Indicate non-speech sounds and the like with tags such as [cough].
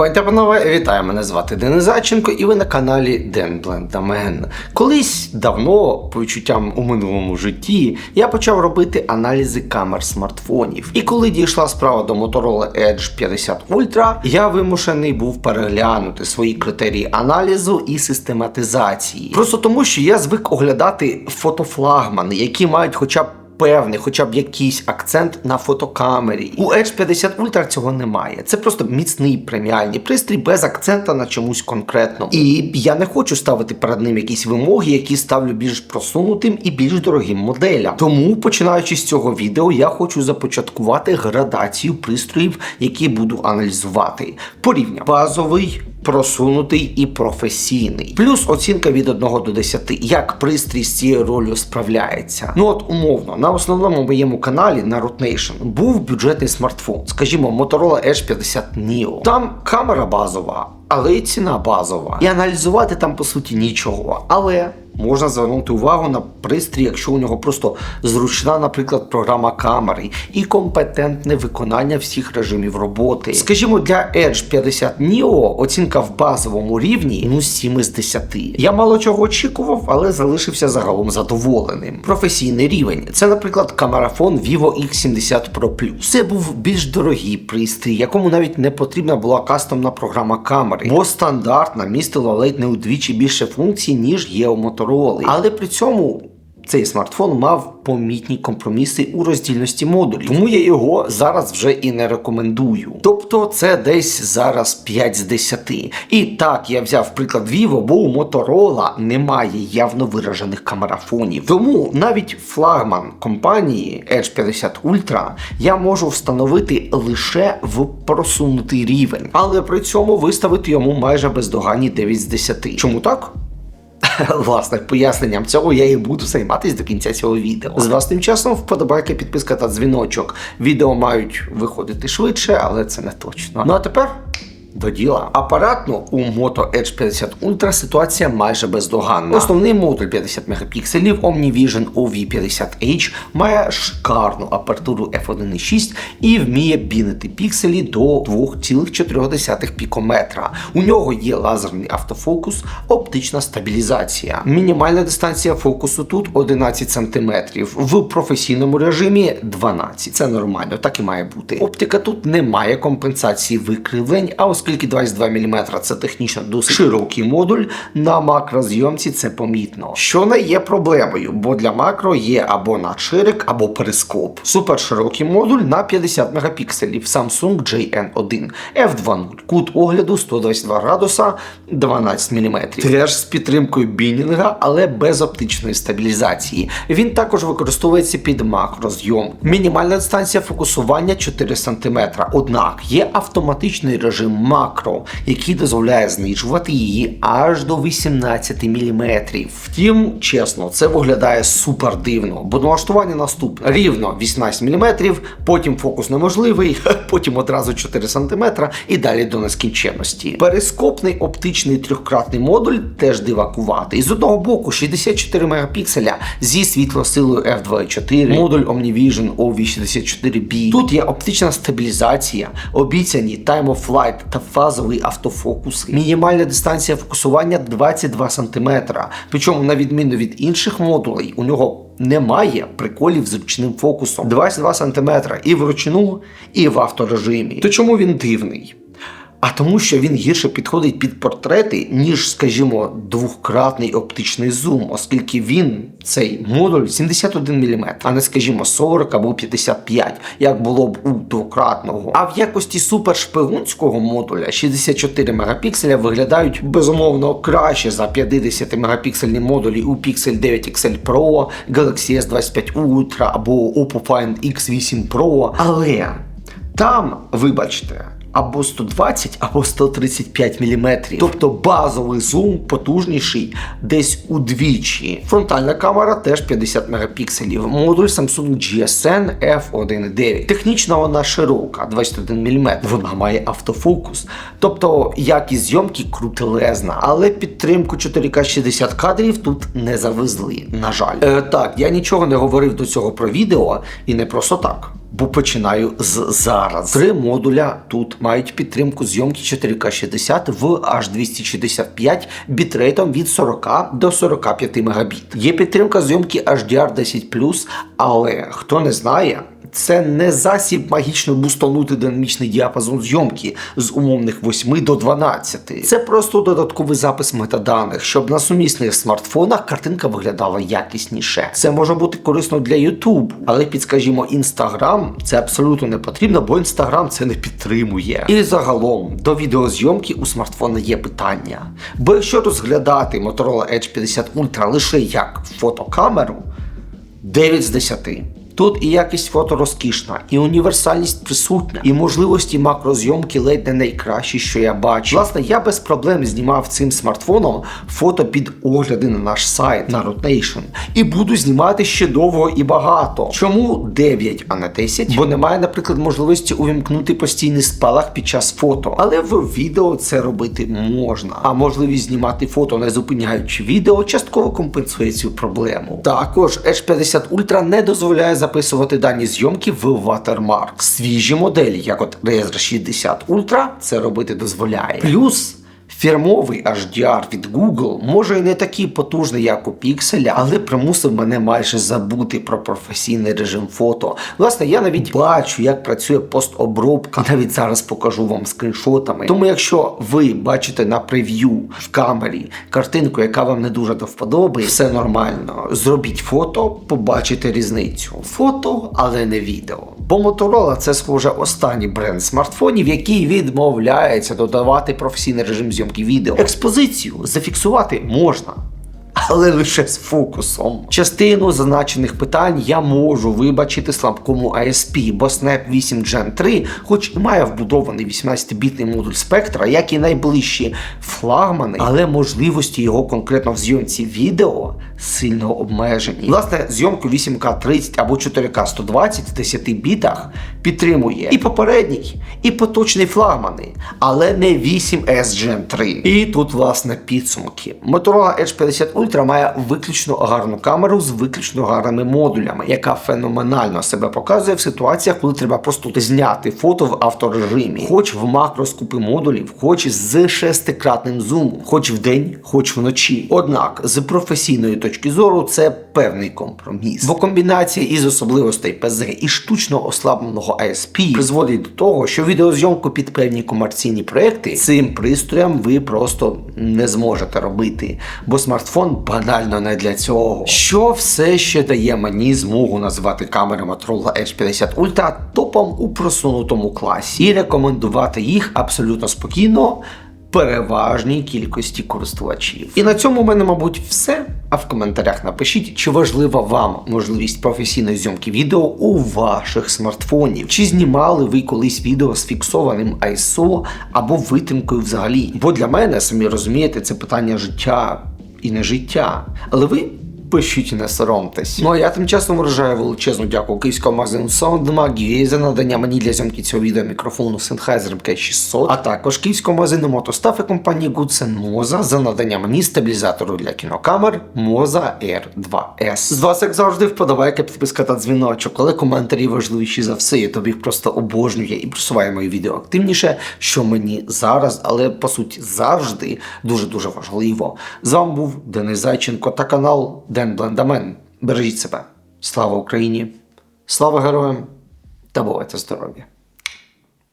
Пані та панове, вітаю, мене звати Денис Зайченко, і ви на каналі Ден Блендамен. Колись давно, по відчуттям у минулому житті, я почав робити аналізи камер смартфонів. І коли дійшла справа до Motorola Edge 50 Ultra, я вимушений був переглянути свої критерії аналізу і систематизації. Просто тому, що я звик оглядати фотофлагмани, які мають хоча б певний, хоча б якийсь акцент на фотокамері. У Edge 50 Ultra цього немає. Це просто міцний преміальний пристрій без акцента на чомусь конкретному. І я не хочу ставити перед ним якісь вимоги, які ставлю більш просунутим і більш дорогим моделям. Тому, починаючи з цього відео, я хочу започаткувати градацію пристроїв, які буду аналізувати. Порівня базовий просунутий і професійний. Плюс оцінка від 1 до 10, як пристрій з цією ролью справляється. Ну от умовно, на основному моєму каналі на Root Nation був бюджетний смартфон, скажімо, Motorola Edge 50 Neo. Там камера базова, але і ціна базова. І аналізувати там по суті нічого. Але можна звернути увагу на пристрій, якщо у нього просто зручна, наприклад, програма камери і компетентне виконання всіх режимів роботи. Скажімо, для Edge 50 Neo оцінка в базовому рівні ну 7 з 10. Я мало чого очікував, але залишився загалом задоволеним. Професійний рівень це, наприклад, камерафон Vivo X70 Pro Plus. Це був більш дорогий пристрій, якому навіть не потрібна була кастомна програма камери, бо стандартна містила ледь не удвічі більше функцій, ніж є у Motorola. Але при цьому цей смартфон мав помітні компроміси у роздільності модулів, тому я його зараз вже і не рекомендую. Тобто це десь зараз 5 з 10. І так, я взяв приклад Vivo, бо у Motorola немає явно виражених камерафонів. Тому навіть флагман компанії Edge 50 Ultra я можу встановити лише в просунутий рівень, але при цьому виставити йому майже бездоганні 9 з 10. Чому так? [laughs] Власне, поясненням цього я і буду займатися до кінця цього відео. З вас тим часом вподобайки, підписка та дзвіночок. Відео мають виходити швидше, але це не точно. Ну а тепер. До діла. Апаратно у Moto Edge 50 Ultra ситуація майже бездоганна. Основний модуль 50 мегапікселів OmniVision OV50H має шикарну апертуру f1.6 і вміє бінити пікселі до 2,4 пікометра. У нього є лазерний автофокус, оптична стабілізація. Мінімальна дистанція фокусу тут 11 см. В професійному режимі 12. Це нормально, так і має бути. Оптика тут не має компенсації викривлень, а оскільки 22 мм це технічно досить широкий модуль, на макрозйомці це помітно. Що не є проблемою, бо для макро є або надширик, або перископ. Суперширокий модуль на 50 мегапікселів Samsung JN1 F2.0. Кут огляду 122 градуса 12 мм. Теж з підтримкою бінінга, але без оптичної стабілізації. Він також використовується під макрозйом. Мінімальна дистанція фокусування 4 см. Однак є автоматичний режим макро, який дозволяє знижувати її аж до 18 мм. Втім, чесно, це виглядає супер дивно, бо налаштування наступне рівно 18 мм, потім фокус неможливий, [laughs] потім одразу 4 см і далі до нескінченності. Перископний оптичний трьохкратний модуль теж дивакуватий. З одного боку 64 мегапікселя зі світлосилою f2.4, модуль OmniVision OV64B. Тут є оптична стабілізація, обіцяні Time of Flight та фазовий автофокус. Мінімальна дистанція фокусування 22 см. Причому, на відміну від інших модулей, у нього немає приколів з ручним фокусом. 22 см і вручну, і в авторежимі. То чому він дивний? А тому, що він гірше підходить під портрети, ніж, скажімо, двократний оптичний зум, оскільки він, цей модуль 71 мм, а не, скажімо, 40 або 55, як було б у двократного. А в якості супершпигунського модуля 64 мегапікселя виглядають безумовно краще за 50 мегапіксельні модулі у Pixel 9 XL Pro, Galaxy S25 Ultra або Oppo Find X8 Pro. Але там, вибачте або 120, або 135 мм. Тобто базовий зум потужніший десь удвічі. Фронтальна камера теж 50 мегапікселів. Модуль Samsung GSN F1.9. Технічно вона широка, 21 мм. Вона має автофокус. Тобто якість зйомки крутелезна, але підтримку 4К 60 кадрів тут не завезли, на жаль. Е, Так, я нічого не говорив до цього про відео і не просто так. Бо починаю з зараз. Три модуля тут мають підтримку зйомки 4К 60 в H265 бітрейтом від 40 до 45 Мбіт. Є підтримка зйомки HDR10+, але хто не знає, це не засіб магічно бустанути динамічний діапазон зйомки з умовних 8 до 12. Це просто додатковий запис метаданих, щоб на сумісних смартфонах картинка виглядала якісніше. Це може бути корисно для YouTube, але підскажімо, Instagram це абсолютно не потрібно, бо Instagram це не підтримує. І загалом до відеозйомки у смартфона є питання. Бо якщо розглядати Motorola Edge 50 Ultra лише як фотокамеру, 9 з 10. Тут і якість фото розкішна, і універсальність присутня, і можливості макрозйомки ледь не найкращі, що я бачу. Власне, я без проблем знімав цим смартфоном фото під огляди на наш сайт на Rotation. І буду знімати ще довго і багато. Чому 9, а не 10? Бо немає, наприклад, можливості увімкнути постійний спалах під час фото. Але в відео це робити можна. А можливість знімати фото, не зупиняючи відео, частково компенсує цю проблему. Також Edge 50 Ultra не дозволяє записувати дані зйомки в Watermark. Свіжі моделі, як от rs 60 Ultra, це робити дозволяє. Плюс Фірмовий HDR від Google може і не такий потужний, як у Pixel, але примусив мене майже забути про професійний режим фото. Власне, я навіть бачу, як працює постобробка. Навіть зараз покажу вам скріншотами. Тому, якщо ви бачите на прев'ю в камері картинку, яка вам не дуже до вподоби, все нормально. Зробіть фото, побачите різницю. Фото, але не відео. Бо Motorola це схоже останній бренд смартфонів, який відмовляється додавати професійний режим зйомки відео. Експозицію зафіксувати можна. Але лише з фокусом. Частину зазначених питань я можу вибачити слабкому ISP, бо Snap 8 Gen 3, хоч і має вбудований 18-бітний модуль спектра, як і найближчі флагмани, але можливості його конкретно в зйомці відео сильно обмежені. Власне, зйомку 8К 30 або 4К 120 в 10 бітах підтримує і попередній, і поточний флагмани, але не 8S Gen 3. І тут, власне, підсумки. Motorola Edge 50 Ultra має виключно гарну камеру з виключно гарними модулями, яка феноменально себе показує в ситуаціях, коли треба просто зняти фото в авторежимі, хоч в макроскупи модулів, хоч з шестикратним зумом, хоч вдень, хоч вночі. Однак, з професійної точки зору, це певний компроміс. Бо комбінація із особливостей PZ і штучно ослабленого ISP призводить до того, що відеозйомку під певні комерційні проекти цим пристроєм ви просто не зможете робити, бо смартфон банально не для цього. Що все ще дає мені змогу назвати камери Motorola Edge 50 Ultra топом у просунутому класі і рекомендувати їх абсолютно спокійно. Переважній кількості користувачів. І на цьому в мене, мабуть, все. А в коментарях напишіть, чи важлива вам можливість професійної зйомки відео у ваших смартфонів. Чи знімали ви колись відео з фіксованим ISO або витримкою взагалі? Бо для мене, самі розумієте, це питання життя і не життя. Але ви пишіть, не соромтесь. Ну а я тим часом вражаю величезну дяку київському магазину SoundMag за надання мені для зйомки цього відео мікрофону Sennheiser MK600, а також київському магазину Мотостав і компанії Goodsen Moza за надання мені стабілізатору для кінокамер Moza R2S. З вас, як завжди, вподобайка, підписка та дзвіночок, але коментарі важливіші за все. Я тобі їх просто обожнює і просуває мої відео активніше, що мені зараз, але по суті завжди дуже-дуже важливо. З вами був Денис Зайченко та канал Ден Блендамен. Бережіть себе. Слава Україні! Слава героям та бувайте здорові!